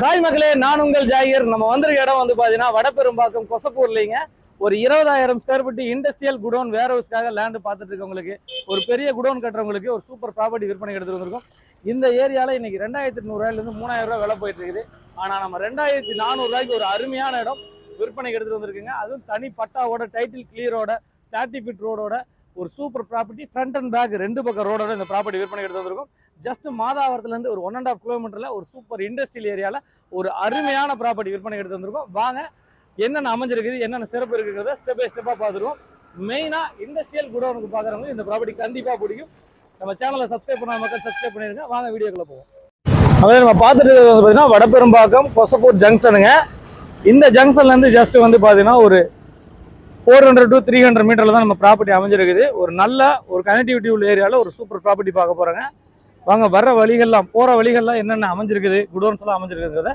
Hi மக்களே நான் உங்கள் ஜாகிர். நம்ம வந்திருக்க இடம் வந்து பார்த்தீங்கன்னா வடபெரும்பாக்கம் கொசப்பூர்லிங்க. ஒரு இருபதாயிரம் ஸ்கொயர் ஃபீட் இண்டஸ்ட்ரியல் குடோன் வேர் ஹவுஸ்க்காக லேண்டு பார்த்துட்டு இருக்கவங்களுக்கு ஒரு பெரிய குடோன் கட்டுறவங்களுக்கு ஒரு சூப்பர் ப்ராப்பர்ட்டி விற்பனை எடுத்துட்டு வந்திருக்கோம். இந்த ஏரியாவில் இன்னைக்கு ரெண்டாயிரத்தி எட்நூறுவாயிலேருந்து மூணாயிரம் ரூபாய் விலை போயிட்டு இருக்குது. ஆனால் நம்ம ரெண்டாயிரத்தி நானூறுரூவாய்க்கு ஒரு அருமையான இடம் விற்பனைக்கு எடுத்துட்டு வந்திருக்குங்க. அதுவும் தனி பட்டாவோட டைட்டில் கிளியரோட தேர்ட்டி ஃபீட் ரோடோட ஒரு super property front and back ரெண்டு பக்கம் ரோடோட இந்த ப்ராப்பர்ட்டி விற்பனை எடுத்து வந்திருக்கோம். ஜஸ்ட் மாதாவரத்துலேருந்து ஒரு ஒன் அண்ட் ஆஃப் கிலோமீட்டரில் ஒரு சூப்பர் இண்டஸ்ட்ரியல் ஏரியாவில் ஒரு அருமையான ப்ராப்பர்ட்டி விற்பனை எடுத்து வந்திருக்கோம். வாங்க என்னென்ன அமைஞ்சிருக்குது என்னென்ன சிறப்பு இருக்குங்கிறத ஸ்டெப் பை ஸ்டெப்பாக பார்த்துருவோம். மெயினாக இண்டஸ்ட்ரியல் குடோனுக்கு பார்க்குறவங்க இந்த ப்ராப்பர்ட்டி கண்டிப்பாக பிடிக்கும். நம்ம சேனலை சப்ஸ்கிரைப் பண்ணாத மக்கள் சப்ஸ்கிரைப் பண்ணிருங்க வாங்க வீடியோக்குள்ள போவோம். அதாவது நம்ம பார்த்துட்டு வந்து பார்த்தீங்கன்னா வடபெரும்பாக்கம் கொசப்பூர் ஜங்ஷனுங்க இந்த ஜங்ஷன்லேருந்து ஜஸ்ட் வந்து பார்த்தீங்கன்னா ஒரு four hundred to three hundred மீட்டரில் தான் நம்ம ப்ராப்பர்ட்டி அமைஞ்சிருக்குது. ஒரு நல்ல ஒரு கனெக்டிவிட்டி உள்ள ஏரியாவில் ஒரு சூப்பர் ப்ராப்பர்ட்டி பார்க்க போகிறோங்க வாங்க வர்ற வழிகள்லாம் போகிற வழிகள்லாம் என்னென்ன அமைஞ்சிருக்குது குடோன்ஸ்லாம் அமைஞ்சிருக்குங்கிறத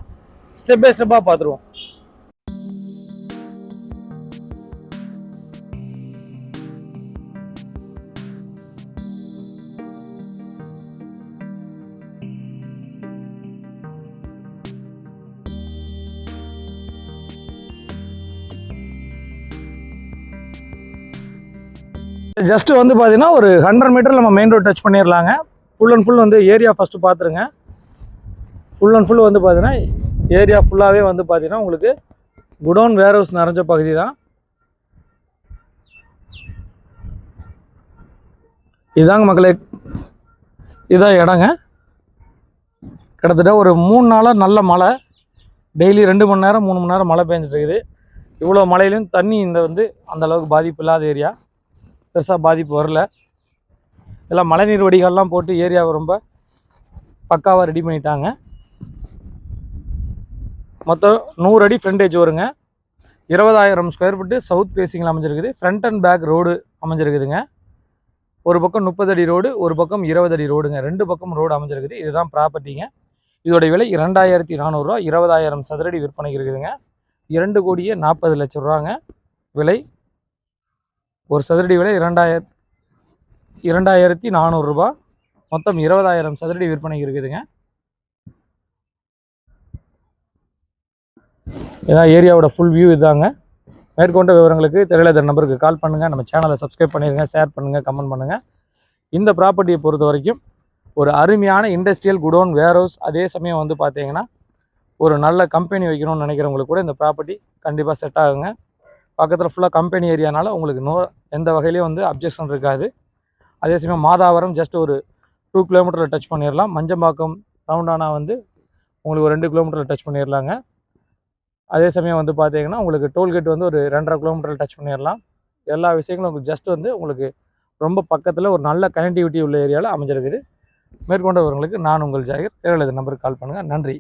ஸ்டெப் பை ஸ்டெப்பாக பார்த்துருவோம் ஜஸ்ட் வந்து பார்த்தீங்கன்னா ஒரு ஹண்ட்ரட் மீட்டர் நம்ம மெயின் ரோட் டச் பண்ணிடலாங்க ஃபுல் அண்ட் ஃபுல் வந்து ஏரியா ஃபஸ்ட்டு பார்த்துருங்க ஃபுல் அண்ட் ஃபுல் வந்து பார்த்தீங்கன்னா ஏரியா ஃபுல்லாகவே வந்து பார்த்தீங்கன்னா உங்களுக்கு குடோன் வேர் ஹவுஸ் நிறைஞ்ச பகுதி தான் இதாங்க மக்களே இதான் இடங்க. கிட்டத்தட்ட ஒரு மூணு நாளாக நல்ல மழை. டெய்லி ரெண்டு மணி நேரம் மூணு மணி நேரம் மழை பெஞ்சிட்ருக்குது இவ்வளோ மழையிலையும் தண்ணி இந்த வந்து அந்த அளவுக்கு பாதிப்பு இல்லாத ஏரியா பெருசாக பாதிப்பு வரல. எல்லாம் மழைநீர் வடிகால்லாம் போட்டு ஏரியாவை ரொம்ப பக்காவாக ரெடி பண்ணிட்டாங்க. மொத்தம் நூறு அடி ஃப்ரண்டேஜ் வருங்க. இருபதாயிரம் ஸ்கொயர் ஃபீட்டு சவுத் ஃபேஸிங்கில் அமைஞ்சிருக்குது. ஃப்ரண்ட் அண்ட் பேக் ரோடு அமைஞ்சிருக்குதுங்க. ஒரு பக்கம் முப்பது அடி ரோடு ஒரு பக்கம் இருபது அடி ரோடுங்க ரெண்டு பக்கம் ரோடு அமைஞ்சிருக்குது. இதுதான் ப்ராப்பர்ட்டிங்க இதோடைய விலை இரண்டாயிரத்தி நானூறுரூவா இருபதாயிரம் சதுரடி விற்பனைக்கு இருக்குதுங்க. இரண்டு கோடியே நாற்பது லட்ச ரூபாங்க. விலை ஒரு சதுரடி விலை இரண்டாயிரம் இரண்டாயிரத்தி நானூறுரூபா மொத்தம் இருபதாயிரம் சதுரடி விற்பனைக்கு இருக்குதுங்க. இதான் ஏரியாவோட ஃபுல் வியூ இதாங்க. மேற்கொண்ட விவரங்களுக்கு தெரியல நம்பருக்கு கால் பண்ணுங்கள் நம்ம சேனலை சப்ஸ்கிரைப் பண்ணிடுங்க ஷேர் பண்ணுங்கள் கமெண்ட் பண்ணுங்கள் இந்த ப்ராப்பர்ட்டியை பொறுத்த வரைக்கும் ஒரு அருமையான இண்டஸ்ட்ரியல் குடோன் வேர்ஹவுஸ் அதே சமயம் வந்து பார்த்தீங்கன்னா ஒரு நல்ல கம்பெனி வைக்கணும்னு நினைக்கிறவங்களுக்கு கூட இந்த ப்ராப்பர்ட்டி கண்டிப்பாக செட் ஆகுங்க. பக்கத்தில் ஃபுல்லாக கம்பெனி ஏரியானால உங்களுக்கு நோ எந்த வகையிலையும் வந்து அப்ஜெக்ஷன் இருக்காது. அதே சமயம் மாதாவரம் ஜஸ்ட் ஒரு டூ கிலோமீட்டரில் டச் பண்ணிடலாம் மஞ்சம்பாக்கம் ரவுண்டானா வந்து உங்களுக்கு ஒரு ரெண்டு கிலோமீட்டரில் டச் பண்ணிடலாங்க அதே சமயம் வந்து பார்த்தீங்கன்னா உங்களுக்கு டோல்கேட் வந்து ஒரு ரெண்டரை கிலோமீட்டரில் டச் பண்ணிடலாம் எல்லா விஷயங்களும் உங்களுக்கு ஜஸ்ட் வந்து உங்களுக்கு ரொம்ப பக்கத்தில் ஒரு நல்ல கனெக்டிவிட்டி உள்ள ஏரியாவில் அமைஞ்சிருக்குது. மேற்கொண்டவர்களுக்கு நான் உங்கள் ஜாகிர். தேவையில்லாத நம்பருக்கு கால் பண்ணுங்கள் நன்றி.